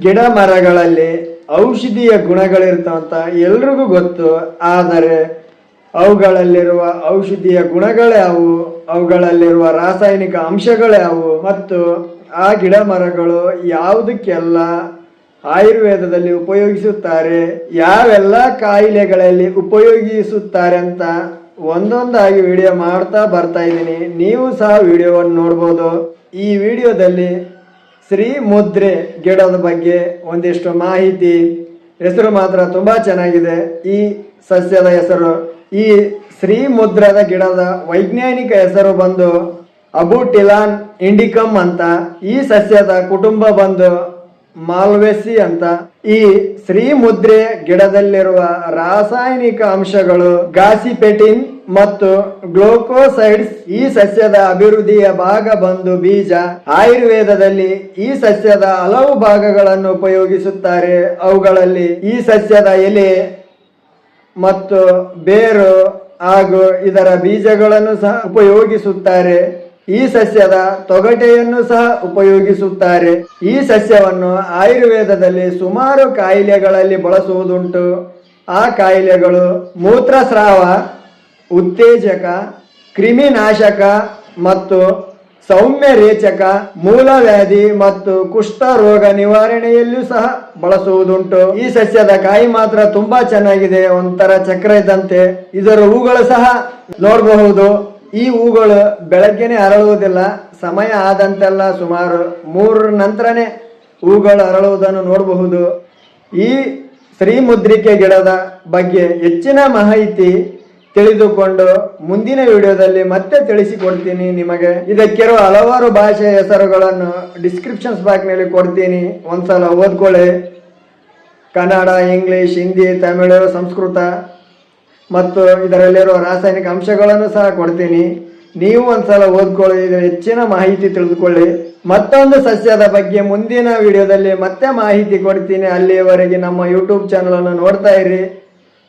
ಗಿಡ ಮರಗಳಲ್ಲಿ ಔಷಧೀಯ ಗುಣಗಳಿರ್ತಾವಂತ ಎಲ್ರಿಗೂ ಗೊತ್ತು, ಆದರೆ ಅವುಗಳಲ್ಲಿರುವ ಔಷಧೀಯ ಗುಣಗಳ್ಯಾವು ಅವುಗಳಲ್ಲಿರುವ ರಾಸಾಯನಿಕ ಅಂಶಗಳ್ಯಾವು ಮತ್ತು ಆ ಗಿಡ ಮರಗಳು ಯಾವುದಕ್ಕೆಲ್ಲ ಆಯುರ್ವೇದದಲ್ಲಿ ಉಪಯೋಗಿಸುತ್ತಾರೆ, ಯಾವೆಲ್ಲ ಕಾಯಿಲೆಗಳಲ್ಲಿ ಉಪಯೋಗಿಸುತ್ತಾರೆ ಅಂತ ಒಂದೊಂದಾಗಿ ವಿಡಿಯೋ ಮಾಡ್ತಾ ಬರ್ತಾ ಇದ್ದೀನಿ. ನೀವು ಸಹ ವಿಡಿಯೋವನ್ನು ನೋಡ್ಬೋದು. ಈ ವಿಡಿಯೋದಲ್ಲಿ ಶ್ರೀ ಮುದ್ರೆ ಗಿಡದ ಬಗ್ಗೆ ಒಂದಿಷ್ಟು ಮಾಹಿತಿ. ಹೆಸರು ಮಾತ್ರ ತುಂಬಾ ಚೆನ್ನಾಗಿದೆ. ಈ ಸಸ್ಯದ ಹೆಸರು, ಈ ಶ್ರೀ ಮುದ್ರದ ಗಿಡದ ವೈಜ್ಞಾನಿಕ ಹೆಸರು ಬಂದು ಅಬುಟಿಲಾನ್ ಇಂಡಿಕಮ್ ಅಂತ. ಈ ಸಸ್ಯದ ಕುಟುಂಬ ಬಂದು ಮಾಲ್ವೆಸಿ ಅಂತ. ಈ ಶ್ರೀಮುದ್ರೆ ಗಿಡದಲ್ಲಿರುವ ರಾಸಾಯನಿಕ ಅಂಶಗಳು ಗಾಸಿಪೆಟಿನ್ ಮತ್ತು ಗ್ಲೋಕೋಸೈಡ್ಸ್ ಈ ಸಸ್ಯದ ಅಭಿವೃದ್ಧಿಯ ಭಾಗ ಬಂದು ಬೀಜ. ಆಯುರ್ವೇದದಲ್ಲಿ ಈ ಸಸ್ಯದ ಹಲವು ಭಾಗಗಳನ್ನು ಉಪಯೋಗಿಸುತ್ತಾರೆ. ಅವುಗಳಲ್ಲಿ ಈ ಸಸ್ಯದ ಎಲೆ ಮತ್ತು ಬೇರು ಹಾಗೂ ಇದರ ಬೀಜಗಳನ್ನು ಸಹ ಉಪಯೋಗಿಸುತ್ತಾರೆ. ಈ ಸಸ್ಯದ ತೊಗಟೆಯನ್ನು ಸಹ ಉಪಯೋಗಿಸುತ್ತಾರೆ. ಈ ಸಸ್ಯವನ್ನು ಆಯುರ್ವೇದದಲ್ಲಿ ಸುಮಾರು ಕಾಯಿಲೆಗಳಲ್ಲಿ ಬಳಸುವುದುಂಟು. ಆ ಕಾಯಿಲೆಗಳು ಮೂತ್ರಸ್ರಾವ, ಉತ್ತೇಜಕ, ಕ್ರಿಮಿನಾಶಕ ಮತ್ತು ಸೌಮ್ಯ ರೇಚಕ ಮೂಲವ್ಯಾಧಿ ಮತ್ತು ಕುಷ್ಠ ರೋಗ ನಿವಾರಣೆಯಲ್ಲೂ ಸಹ ಬಳಸುವುದುಂಟು. ಈ ಸಸ್ಯದ ಕಾಯಿ ಮಾತ್ರ ತುಂಬಾ ಚೆನ್ನಾಗಿದೆ, ಒಂಥರ ಚಕ್ರ ಇದ್ದಂತೆ ಇದರ ಹೂಗಳು ಸಹ ನೋಡಬಹುದು. ಈ ಹೂಗಳು ಬೆಳಗ್ಗೆನೆ ಅರಳುವುದಿಲ್ಲ, ಸಮಯ ಆದಂತೆಲ್ಲ ಸುಮಾರು ಮೂರರ ನಂತರನೇ ಹೂಗಳು ಅರಳುವುದನ್ನು ನೋಡಬಹುದು. ಈ ಶ್ರೀಮುದ್ರಿಕೆ ಗಿಡದ ಬಗ್ಗೆ ಹೆಚ್ಚಿನ ಮಾಹಿತಿ ತಿಳಿದುಕೊಂಡು ಮುಂದಿನ ವಿಡಿಯೋದಲ್ಲಿ ಮತ್ತೆ ತಿಳಿಸಿಕೊಡ್ತೀನಿ ನಿಮಗೆ. ಇದಕ್ಕಿರುವ ಹಲವಾರು ಭಾಷೆಯ ಹೆಸರುಗಳನ್ನು ಡಿಸ್ಕ್ರಿಪ್ಷನ್ಸ್ ಬಾಕ್ನಲ್ಲಿ ಕೊಡ್ತೀನಿ. ಒಂದ್ಸಲ ಓದ್ಕೊಳ್ಳಿ. ಕನ್ನಡ, ಇಂಗ್ಲಿಷ್, ಹಿಂದಿ, ತಮಿಳು, ಸಂಸ್ಕೃತ. ಮತ್ತು ಇದರಲ್ಲಿರುವ ರಾಸಾಯನಿಕ ಅಂಶಗಳನ್ನು ಸಹ ಕೊಡ್ತೀನಿ. ನೀವು ಒಂದ್ಸಲ ಓದ್ಕೊಳ್ಳಿ, ಇದರ ಹೆಚ್ಚಿನ ಮಾಹಿತಿ ತಿಳಿದುಕೊಳ್ಳಿ. ಮತ್ತೊಂದು ಸಸ್ಯದ ಬಗ್ಗೆ ಮುಂದಿನ ವಿಡಿಯೋದಲ್ಲಿ ಮತ್ತೆ ಮಾಹಿತಿ ಕೊಡ್ತೀನಿ. ಅಲ್ಲಿಯವರೆಗೆ ನಮ್ಮ ಯೂಟ್ಯೂಬ್ ಚಾನಲ್ ಅನ್ನು ನೋಡ್ತಾ ಇರಿ.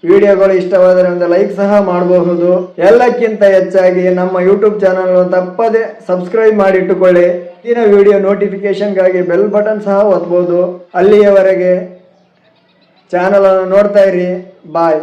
ವಿಡಿಯೋಗಳು ಇಷ್ಟವಾದರೆ ಒಂದು ಲೈಕ್ ಸಹ ಮಾಡಬಹುದು. ಎಲ್ಲಕ್ಕಿಂತ ಹೆಚ್ಚಾಗಿ ನಮ್ಮ ಯೂಟ್ಯೂಬ್ ಚಾನಲ್ ತಪ್ಪದೆ ಸಬ್ಸ್ಕ್ರೈಬ್ ಮಾಡಿಟ್ಟುಕೊಳ್ಳಿ. ಮುಂದಿನ ವಿಡಿಯೋ ನೋಟಿಫಿಕೇಶನ್ಗಾಗಿ ಬೆಲ್ ಬಟನ್ ಸಹ ಒತ್ತಬಹುದು ಅಲ್ಲಿಯವರೆಗೆ ಚಾನಲ್ ಅನ್ನು ನೋಡ್ತಾ ಇರಿ. ಬಾಯ್.